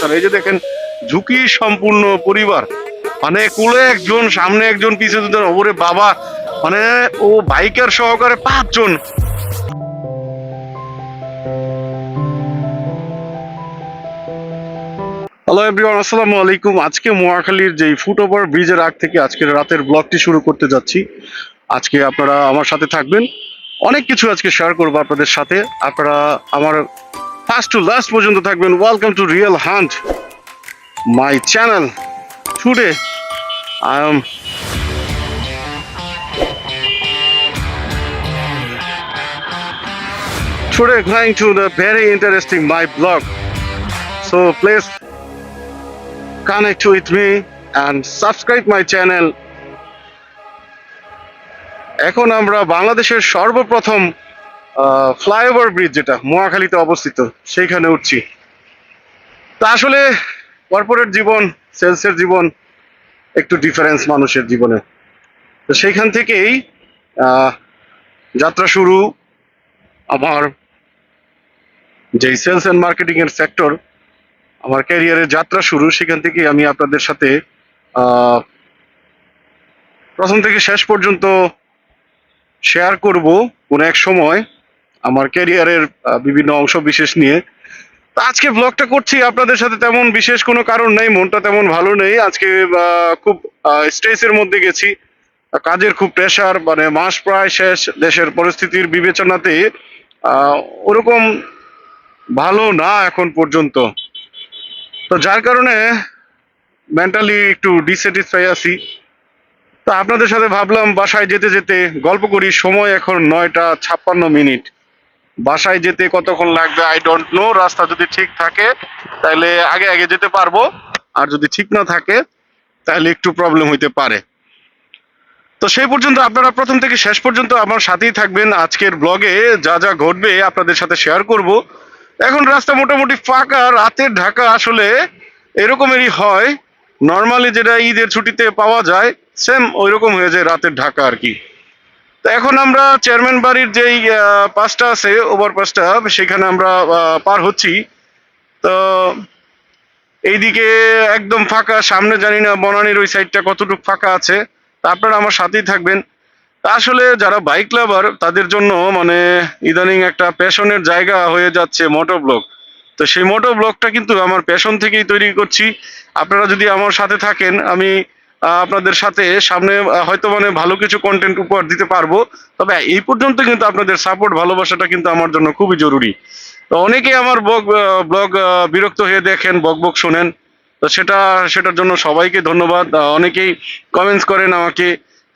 ছাড়া এই যে দেখেন, ঝুঁকি সম্পূর্ণ পরিবার। মানে কুলে একজন, সামনে একজন পিছিয়ে দুজন, ওরে বাবা। মানে ও বাইকার সহকারে পাঁচজন। হ্যালো এভরিওয়ান আসসালামু আলাইকুম। আজকে মোয়াখালীর যে ফুট ওভার ব্রিজের আগ থেকে আজকে রাতের ব্লগটি শুরু করতে যাচ্ছি। আজকে আপনারা আমার সাথে থাকবেন। অনেক কিছু আজকে শেয়ার করব আপনাদের সাথে। আপনারা আমার ফার্স্ট টু লাস্ট পর্যন্ত থাকবেন। Welcome to real hunt my channel today I am today going to the very interesting my vlog so please connect with me and subscribe my channel এখন আমরা বাংলাদেশের সর্বপ্রথম ফ্লাইওভার ব্রিজ যেটা, মহাখালীতে অবস্থিত, সেইখানে উঠছি। তা আসলে কর্পোরেট জীবন, সেলসের জীবন, একটু ডিফারেন্স মানুষের জীবনে। তো সেইখান থেকেই যাত্রা শুরু। আমার যে সেলস অ্যান্ড মার্কেটিং এর সেক্টর আমার ক্যারিয়ারের যাত্রা শুরু, সেখান থেকে আমি আপনাদের সাথে প্রথম থেকে শেষ পর্যন্ত শেয়ার করব কোনো এক সময়। আমার ক্যারিয়ারের বিভিন্ন অংশ বিশেষ নিয়ে। তা আজকে ব্লগটা করছি, আপনাদের সাথে তেমন বিশেষ কোনো কারণ নেই, মনটা তেমন ভালো নেই। আজকে খুব স্ট্রেসের মধ্যে গেছি। কাজের খুব প্রেশার মানে মাস প্রায় শেষ, দেশের পরিস্থিতির বিবেচনাতে ওরকম ভালো না এখন পর্যন্ত। তো যার কারণে মেন্টালি একটু ডিস্যাটিসফাই আছি। তা আপনাদের সাথে ভাবলাম, বাসায় যেতে যেতে গল্প করি। সময় এখন নয়টা ছাপ্পান্ন মিনিট। বাসায় যেতে কতক্ষণ লাগবে আই ডোন্ট নো রাস্তা যদি ঠিক থাকে তাহলে আগে আগে যেতে পারব। আর যদি ঠিক না থাকে তাহলে একটু প্রবলেম হইতে পারে। তো সেই পর্যন্ত আপনারা প্রথম থেকে শেষ পর্যন্ত আমার সাথেই থাকবেন। আজকের ব্লগে যা যা ঘটবে আপনাদের সাথে শেয়ার করব। এখন রাস্তা মোটামুটি ফাঁকা রাতের ঢাকা আসলে এরকমেরই হয়। নর্মালি যেটা ঈদের ছুটিতে পাওয়া যায় সেম ওই রকম হয়ে যায় রাতের ঢাকা আর কি। তো এখন আমরা চেয়ারম্যান বাড়ির যেই পাসটা আছে, ওভার পাসটা সেখানে আমরা পার হচ্ছি। তো এইদিকে একদম ফাঁকা, সামনে জানি না বনানীর ওই সাইডটা কতটুকু ফাঁকা আছে। তা আপনারা আমার সাথেই থাকবেন। আসলে যারা বাইক লাভার তাদের জন্য মানে ইদানিং একটা প্যাশনের জায়গা হয়ে যাচ্ছে মোটো ব্লগ তো সেই মোটো ব্লগটা কিন্তু আমার প্যাশন থেকেই তৈরি করছি। আপনারা যদি আমার সাথে থাকেন, আমি আপনাদের সাথে সামনে হয়তো মানে ভালো কিছু কন্টেন্ট উপহার দিতে পারব। তবে এই পর্যন্ত কিন্তু আপনাদের সাপোর্ট ভালোবাসাটা কিন্তু আমার জন্য খুবই জরুরি। তো অনেকেই আমার ব্লগ ব্লগ বিরক্ত হয়ে দেখেন, বক বক শোনেন। তো সেটা, সেটার জন্য সবাইকে ধন্যবাদ। অনেকেই কমেন্টস করেন আমাকে।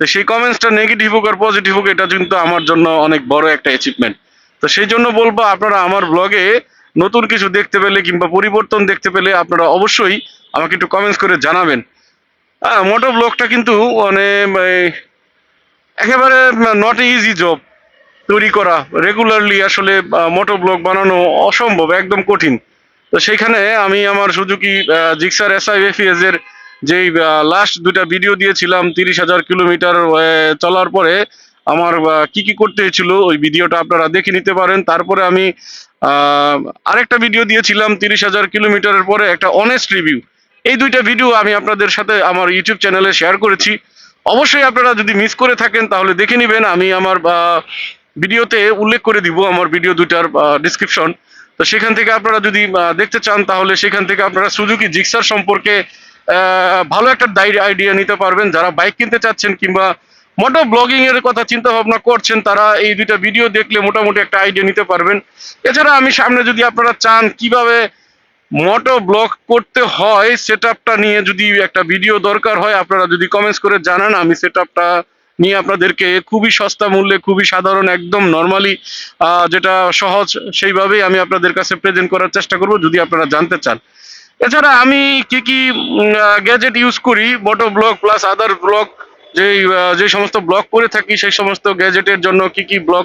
তো সেই কমেন্টসটা নেগেটিভ হোক আর পজিটিভ হোক, এটা কিন্তু আমার জন্য অনেক বড় একটা অ্যাচিভমেন্ট তো সেই জন্য বলব, আপনারা আমার ব্লগে নতুন কিছু দেখতে পেলে কিংবা পরিবর্তন দেখতে পেলে আপনারা অবশ্যই আমাকে একটু কমেন্টস করে জানাবেন। হ্যাঁ মোটো ব্লগটা কিন্তু মানে একেবারে নট ইজি জব তৈরি করা রেগুলারলি আসলে মোটো ব্লগ বানানো অসম্ভব, একদম কঠিন। তো সেইখানে আমি আমার সুজুকি জিক্সার এসআই এফিএস এর যেই লাস্ট দুটা ভিডিও দিয়েছিলাম, তিরিশ হাজার কিলোমিটার চলার পরে আমার কি কি করতে হয়েছিল ওই ভিডিওটা আপনারা দেখে নিতে পারেন। তারপরে আমি আরেকটা ভিডিও দিয়েছিলাম, তিরিশ হাজার কিলোমিটারের পরে একটা অনেস্ট রিভিউ এই দুইটা ভিডিও আমি আপনাদের সাথে আমার ইউটিউব চ্যানেলে শেয়ার করেছি। অবশ্যই আপনারা যদি মিস করে থাকেন, তাহলে দেখে নেবেন। আমি আমার ভিডিওতে উল্লেখ করে দিব আমার ভিডিও দুইটার ডিসক্রিপশন তো সেখান থেকে আপনারা যদি দেখতে চান, তাহলে সেখান থেকে আপনারা সুজুকি জিক্সার সম্পর্কে ভালো একটা আইডিয়া নিতে পারবেন। যারা বাইক কিনতে চাচ্ছেন কিংবা মোটো ব্লগিং এর কথা চিন্তা ভাবনা করছেন, তারা এই দুইটা ভিডিও দেখলে মোটামুটি একটা আইডিয়া নিতে পারবেন। এছাড়া আমি সামনে যদি আপনারা চান, কীভাবে মোটো ব্লগ করতে হয় সেট নিয়ে যদি একটা ভিডিও দরকার হয়, আপনারা যদি কমেন্টস করে জানান, আমি সেট নিয়ে আপনাদেরকে খুবই সস্তা মূল্যে, খুবই সাধারণ, একদম নর্মালি যেটা সহজ, সেইভাবেই আমি আপনাদের কাছে প্রেজেন্ট করার চেষ্টা করব, যদি আপনারা জানতে চান। এছাড়া আমি কি কি গ্যাজেট ইউজ করি, moto vlog plus other vlog যে যে সমস্ত ব্লগ করে থাকি, সেই সমস্ত গ্যাজেটের জন্য কি কি ব্লগ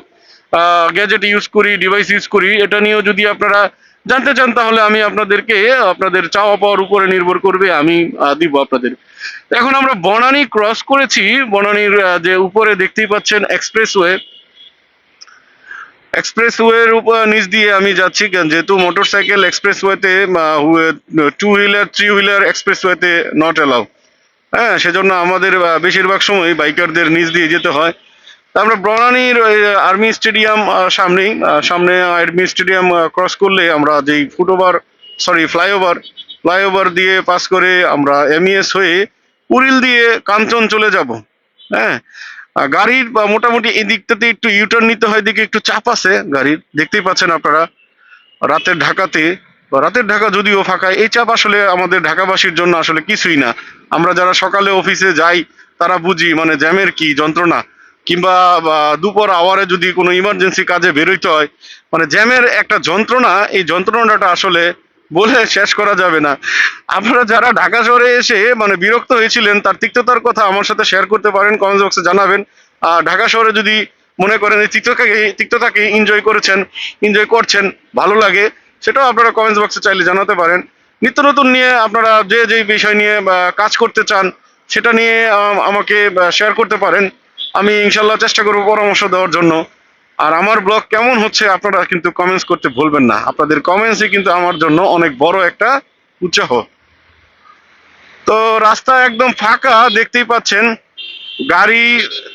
গ্যাজেট ইউজ করি ডিভাইস ইউজ করি, এটা নিয়েও যদি আপনারা জানতে চান তাহলে আমি আপনাদেরকে, আপনাদের চাওয়া পাওয়ার উপরে নির্ভর করবে, আমি দিব আপনাদের। এখন আমরা বনানী ক্রস করেছি, বনানীর যে উপরে দেখতেই পাচ্ছেন এক্সপ্রেসওয়ে এক্সপ্রেসওয়ের উপর নিচ দিয়ে আমি যাচ্ছি যেহেতু মোটরসাইকেল এক্সপ্রেসওয়েতে টু হুইলার থ্রি হুইলার এক্সপ্রেসওয়েতে নট অ্যালাউ হ্যাঁ সেজন্য আমাদের বেশিরভাগ সময় বাইকারদের নিচ দিয়ে যেতে হয়। আমরা বনানীর আর্মি স্টেডিয়াম সামনেই সামনে আর্মি স্টেডিয়াম ক্রস করলে আমরা যেই foot over sorry flyover flyover দিয়ে পাস করে আমরা এমইএস হয়ে উরিল দিয়ে কাঞ্চন চলে যাব। হ্যাঁ? গাড়ির মোটামুটি এই দিকটাতে একটু ইউটার্ন নিতে হয় দিকে একটু চাপ আছে গাড়ির, দেখতেই পাচ্ছেন আপনারা। রাতের ঢাকাতে রাতের ঢাকা যদিও ফাঁকা, এই চাপ আসলে আমাদের ঢাকাবাসীর জন্য আসলে কিছুই না। আমরা যারা সকালে অফিসে যাই, তারা বুঝি মানে জ্যামের কি যন্ত্রণা। কিংবা দুপুর আওয়ারে যদি কোনো ইমার্জেন্সি কাজে বেরোইতে হয় মানে জ্যামের একটা যন্ত্রণা, এই যন্ত্রণাটা আসলে বলে শেষ করা যাবে না। আপনারা যারা ঢাকা শহরে এসে মানে বিরক্ত হয়েছিলেন, তার তিক্ততার কথা আমার সাথে শেয়ার করতে পারেন কমেন্ট বক্সে জানাবেন। আর ঢাকা শহরে যদি মনে করেন এই তিক্ততাকে তিক্ততাকে এনজয় করেছেন এনজয় করছেন, ভালো লাগে, সেটাও আপনারা কমেন্টস বক্সে চাইলে জানাতে পারেন। নিত্য নতুন নিয়ে আপনারা যে যে বিষয় নিয়ে কাজ করতে চান, সেটা নিয়ে আমাকে শেয়ার করতে পারেন। আমি ইনশাল্লাহ চেষ্টা করব পরামর্শ দেওয়ার জন্য। আর আমার ব্লগ কেমন হচ্ছে আপনারা কিন্তু কমেন্টস করতে ভুলবেন না। আপনাদের কমেন্টসই কিন্তু আমার জন্য অনেক বড় একটা উৎসাহ। তো রাস্তা একদম ফাঁকা, দেখতেই পাচ্ছেন। গাড়ি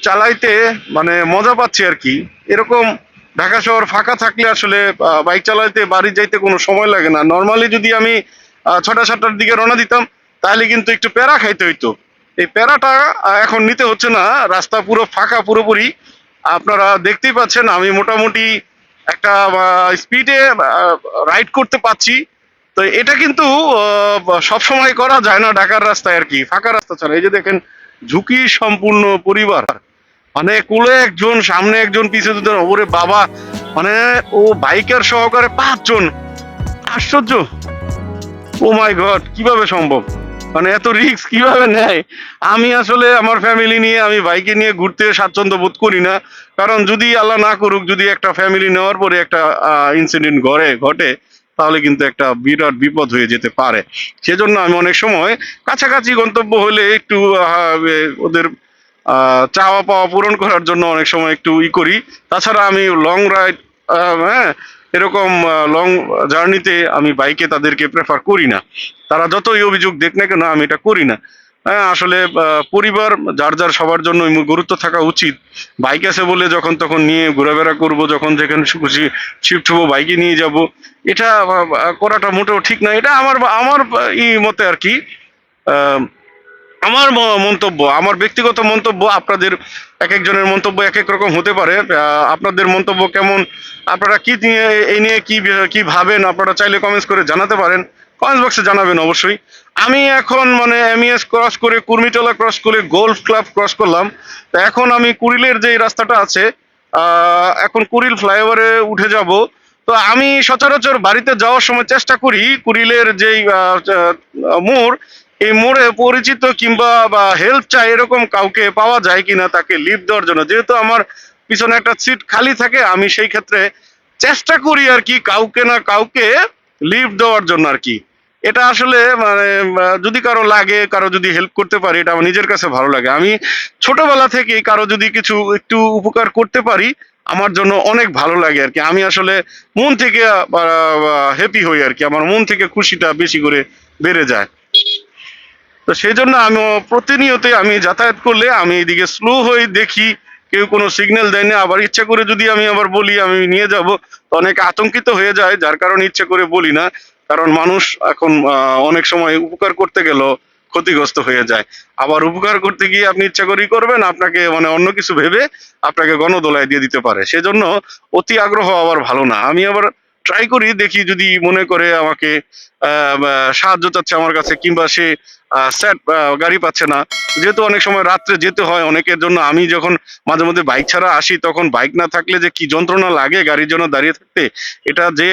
চালাইতে মানে মজা পাচ্ছি আর কি। এরকম ঢাকা শহর ফাঁকা থাকলে আসলে বাইক চালাইতে বাড়ি যাইতে কোনো সময় লাগে না। নর্মালি যদি আমি ছটা সাতটার দিকে রওনা দিতাম, তাহলে কিন্তু একটু প্যারা খাইতে হইতো। এই প্যারাটা এখন নিতে হচ্ছে না, রাস্তা পুরো ফাঁকা পুরোপুরি। আপনারা দেখতেই পাচ্ছেন, আমি মোটামুটি একটা স্পিডে রাইড করতে পাচ্ছি তো এটা কিন্তু সব সময় করা যায় না ঢাকার রাস্তায় আর কি, ফাঁকা রাস্তা ছাড়া। এই যে দেখেন, ঝুঁকি সম্পূর্ণ পরিবার। মানে কুলে একজন, সামনে একজন পিছনে দুজন, ওরে বাবা। মানে ও বাইকের সহকারে পাঁচজন। আশ্চর্য। ও মাই গড কীভাবে সম্ভব? মানে এত রিস্ক কীভাবে নেয়? আমি আসলে আমার ফ্যামিলি নিয়ে, আমি বাইকে নিয়ে ঘুরতে স্বাচ্ছন্দ্য বোধ করি না। কারণ যদি আল্লাহ না করুক, যদি একটা ফ্যামিলি নেওয়ার পরে একটা ইনসিডেন্ট ঘরে, ঘটে, তাহলে কিন্তু একটা বিরাট বিপদ হয়ে যেতে পারে। সেজন্য আমি অনেক সময় কাছাকাছি গন্তব্য হলে একটু ওদের চাওয়া পাওয়া পূরণ করার জন্য অনেক সময় একটু ই করি। তাছাড়া আমি লং রাইড হ্যাঁ এরকম লং জার্নিতে আমি বাইকে তাদেরকে প্রেফার করি না। তারা যতই অভিযোগ দেখ না কেন, আমি এটা করি না। হ্যাঁ আসলে পরিবার, যার যার সবার জন্য গুরুত্ব থাকা উচিত। বাইক আছে বলে যখন তখন নিয়ে ঘোরাফেরা করব, যখন যেখানে খুশি শিফট হব বাইকে নিয়ে যাব। এটা করাটা মোটেও ঠিক না। এটা আমার আমার ই মতে আর কি আমার মন্তব্য, আমার ব্যক্তিগত মন্তব্য, আপনাদের এক একজনের মন্তব্য এক এক রকম হতে পারে। আপনাদের মন্তব্য কেমন? আপনারা কি নিয়ে, এই নিয়ে কি কি ভাবেন? আপনারা চাইলে কমেন্টস করে জানাতে পারেন। কমেন্টস বক্সে জানাবেন অবশ্যই। আমি এখন মানে এমইএস ক্রস করে, কুর্মিটোলা ক্রস করে গোল্ফ ক্লাব ক্রস করলাম। তো এখন আমি কুড়িলের যে রাস্তাটা আছে এখন কুড়িল ফ্লাইওভারে উঠে যাব। তো আমি সচরাচর বাড়িতে যাওয়ার সময় চেষ্টা করি কুড়িলের যেই মোড় এই মোড়ে পরিচিত কিংবা বা হেল্প চাই এরকম কাউকে পাওয়া যায় কিনা তাকে লিফট দেওয়ার জন্য। যেহেতু আমার পিছনে একটা সিট খালি থাকে, আমি সেই ক্ষেত্রে চেষ্টা করি আর কি কাউকে না কাউকে লিফট দেওয়ার জন্য আর কি। এটা আসলে মানে যদি কারও লাগে, কারও যদি হেল্প করতে পারি, এটা আমার নিজের কাছে ভালো লাগে। আমি ছোটবেলা থেকেই কারও যদি কিছু একটু উপকার করতে পারি, আমার জন্য অনেক ভালো লাগে আর কি। আমি আসলে মন থেকে হ্যাপি হই আর কি। আমার মন থেকে খুশিটা বেশি করে বেড়ে যায়। তো সেই জন্য আমি প্রতিনিয়তই আমি যাতায়াত করলে আমি এদিকে স্লো হয়ে দেখি, কেউ কোনো সিগন্যাল দেয় না। আবার ইচ্ছা করে যদি আমি আবার বলি, আমি নিয়ে যাব। তো অনেক আতঙ্কিত হয়ে যায়, যার কারণে ইচ্ছা করে বলি না। কারণ মানুষ এখন অনেক সময় উপকার করতে গেলেও ক্ষতিগ্রস্ত হয়ে যায়। আবার উপকার করতে গিয়ে আপনি ইচ্ছা করেই করবেন, আপনাকে মানে অন্য কিছু ভেবে আপনাকে গণদোলায় দিয়ে দিতে পারে। সেজন্য অতি আগ্রহ আবার ভালো না। আমি আবার ট্রাই করি, দেখি যদি মনে করে আমাকে সাহায্য চাচ্ছে আমার কাছে, কিংবা সে স্যাট গাড়ি পাচ্ছে না। যেহেতু অনেক সময় রাত্রে যেতে হয়, অনেকের জন্য আমি যখন মাঝে মধ্যে বাইক ছাড়া আসি, তখন বাইক না থাকলে যে কি যন্ত্রণা লাগে গাড়ির জন্য দাঁড়িয়ে থাকতে, এটা যে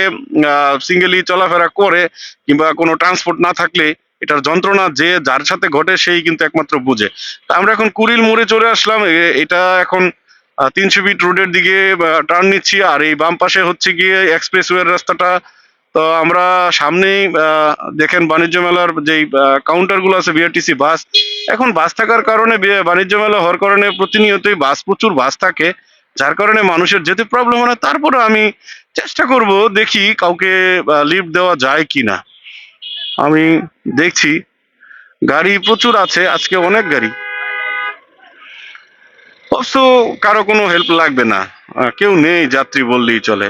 সিঙ্গেলি চলাফেরা করে, কিংবা কোনো ট্রান্সপোর্ট না থাকলে, এটার যন্ত্রণা যে যার সাথে ঘটে, সেই কিন্তু একমাত্র বুঝে। তা আমরা এখন কুড়িল মোড়ে চলে আসলাম এটা এখন তিনশো ফিট রোডের দিকে টার্ন নিচ্ছি, আর এই বাম পাশে হচ্ছে গিয়ে এক্সপ্রেসওয়ের রাস্তাটা। তো আমরা সামনেই দেখেন বাণিজ্য মেলার যেই কাউন্টারগুলো আছে বিআরটিসি বাস এখন বাস থাকার কারণে বাণিজ্য মেলা হওয়ার কারণে প্রতিনিয়তই বাস প্রচুর বাস থাকে, যার কারণে মানুষের যেতে প্রবলেম হয় তারপরে আমি চেষ্টা করব, দেখি কাউকে লিফট দেওয়া যায় কি না আমি দেখছি, গাড়ি প্রচুর আছে, আজকে অনেক গাড়ি। অবশ্য কারও কোনো হেল্প লাগবে না। কেউ নেই, যাত্রী বললেই চলে।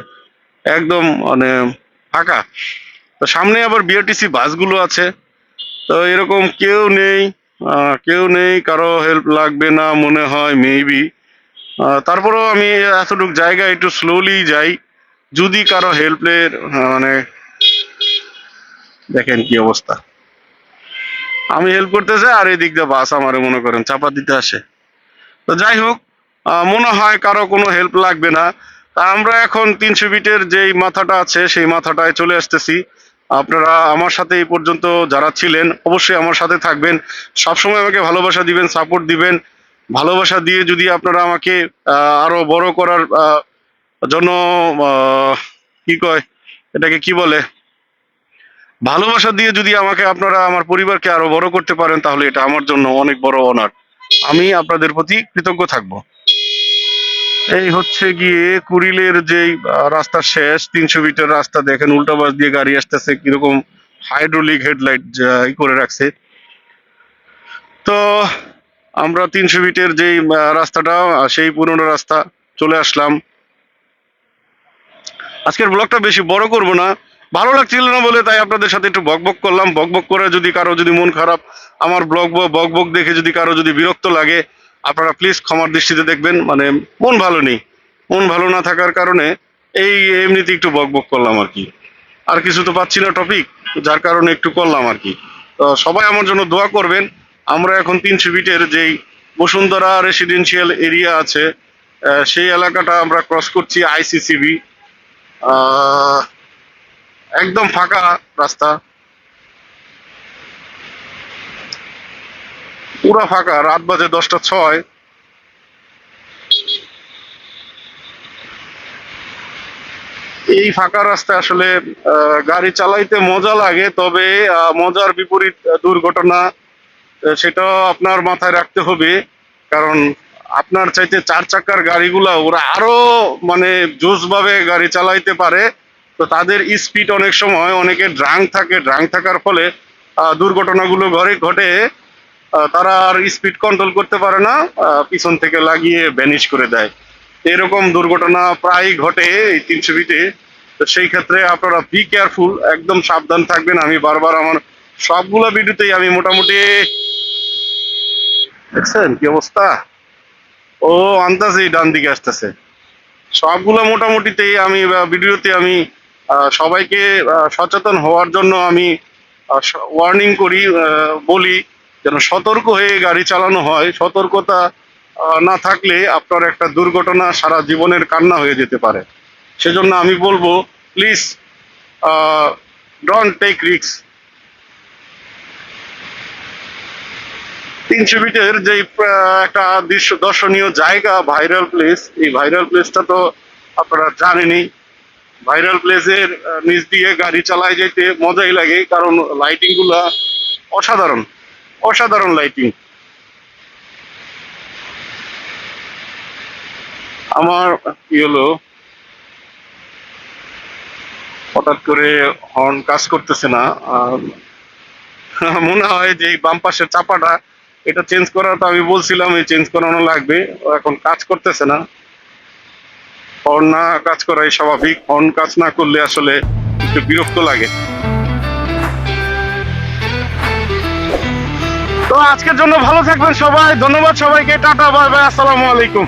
একদম মানে ফাঁকা। তো সামনে আবার বিআরটিসি বাসগুলো আছে। তো এরকম কেউ নেই কেউ নেই, কারও হেল্প লাগবে না মনে হয় মেবি তারপরেও আমি এতটুকু জায়গা একটু স্লোলি যাই। যদি কারও হেল্পের মানে দেখেন কি অবস্থা। আমি হেল্প করতে চাই, আর এদিক দিয়ে বাস আমার মনে করেন চাপা দিতে আসে। তো যাই হোক মনে হয় কারও কোনো হেল্প লাগবে না। তা আমরা এখন তিনশো ফিটের যেই মাথাটা আছে, সেই মাথাটায় চলে আসতেছি। আপনারা আমার সাথে এই পর্যন্ত যারা ছিলেন, অবশ্যই আমার সাথে থাকবেন। সবসময় আমাকে ভালোবাসা দিবেন সাপোর্ট দিবেন। ভালোবাসা দিয়ে যদি আপনারা আমাকে আরও বড় করার জন্য কি কয়, এটাকে কি বলে? ভালোবাসা দিয়ে যদি আমাকে, আপনারা আমার পরিবারকে আরও বড় করতে পারেন, তাহলে এটা আমার জন্য অনেক বড় অনার আমি আপনাদের প্রতি কৃতজ্ঞ থাকব। এই হচ্ছে গিয়ে কুড়িলের যেই আহ, রাস্তার শেষ তিনশো মিটার রাস্তা দেখেন উল্টা বাস দিয়ে গাড়ি আসতেছে কীরকম হাইড্রোলিক হেডলাইট করে রাখছে। তো আমরা তিনশো ফিটের যেই রাস্তাটা সেই পুরনো রাস্তা চলে আসলাম। আজকের ব্লগটা বেশি বড় করব না। ভালো লাগছিল না বলে তাই আপনাদের সাথে একটু বকবক করলাম। বকবক করে যদি কারও যদি মন খারাপ, আমার ব্লগ বকবক দেখে যদি কারও যদি বিরক্ত লাগে, আপনারা প্লিজ ক্ষমার দৃষ্টিতে দেখবেন। মানে মন ভালো নেই। মন ভালো না থাকার কারণে এই এমনিতে একটু বকবক করলাম আর কি। আর কিছু তো পাচ্ছি না টপিক যার কারণে একটু করলাম আর কি। তো সবাই আমার জন্য দোয়া করবেন। আমরা এখন তিনশো ফিটের যেই বসুন্ধরা রেসিডেন্সিয়াল এরিয়া আছে সেই এলাকাটা আমরা ক্রস করছি আইসিসিবি একদম ফাঁকা রাস্তা। পুরা ফাঁকা, রাত বাজে দশটা ছয়। এই ফাঁকা রাস্তায় আসলে গাড়ি চালাইতে মজা লাগে, তবে মজার বিপরীত দুর্ঘটনা সেটাও আপনার মাথায় রাখতে হবে। কারণ আপনার চাইতে চার চাকার গাড়িগুলা, ওরা আরও মানে জোসভাবে গাড়ি চালাইতে পারে। তো তাদের স্পিড অনেক সময় অনেকে ড্রাং থাকে ড্রাং থাকার ফলে দুর্ঘটনাগুলো ঘরে ঘটে তারা আর স্পিড কন্ট্রোল করতে পারে না পিছন থেকে লাগিয়ে ভ্যানিশ করে দেয়। এরকম দুর্ঘটনা প্রায় ঘটে এই তিনশো ফিটে তো সেই ক্ষেত্রে আপনারা বি কেয়ারফুল একদম সাবধান থাকবেন। আমি বারবার আমার সবগুলো ভিডিওতেই আমি মোটামুটি দেখছেন কি অবস্থা? ও আন্দাজেই ডান দিকে আসতেছে। সবগুলো মোটামুটিতেই আমি ভিডিওতে আমি সবাইকে সচেতন হওয়ার জন্য আমি ওয়ার্নিং করি বলি যেন সতর্ক হয়ে গাড়ি চালানো হয়। সতর্কতা না থাকলে আপনার একটা দুর্ঘটনা সারা জীবনের কান্না হয়ে যেতে পারে। সেজন্য আমি বলব প্লিজ ডোন্ট টেক রিস্ক তিনশো ফিটের যে একটা দৃশ্য দর্শনীয় জায়গা ভাইরাল প্লেস এই ভাইরাল প্লেসটা তো আপনারা জানেনই। ভাইরাল প্লেসের নিচ দিয়ে গাড়ি চালায় যেতে মজাই লাগে, কারণ লাইটিংগুলা অসাধারণ অসাধারণ লাইটিং আমার কি হলো? হঠাৎ করে হর্ন কাজ করতেছে না মনে হয় যে বাম পাশের চাপাটা, এটা চেঞ্জ করা তো আমি বলছিলাম, এই চেঞ্জ করানো লাগবে, এখন কাজ করতেছে না। হর্ন না কাজ করাই স্বাভাবিক হর্ন কাজ না করলে আসলে একটু বিরক্ত লাগে। তো আজকের জন্য ভালো থাকবেন সবাই, ধন্যবাদ সবাইকে, টাটা, বাই বাই, আসসালামু আলাইকুম।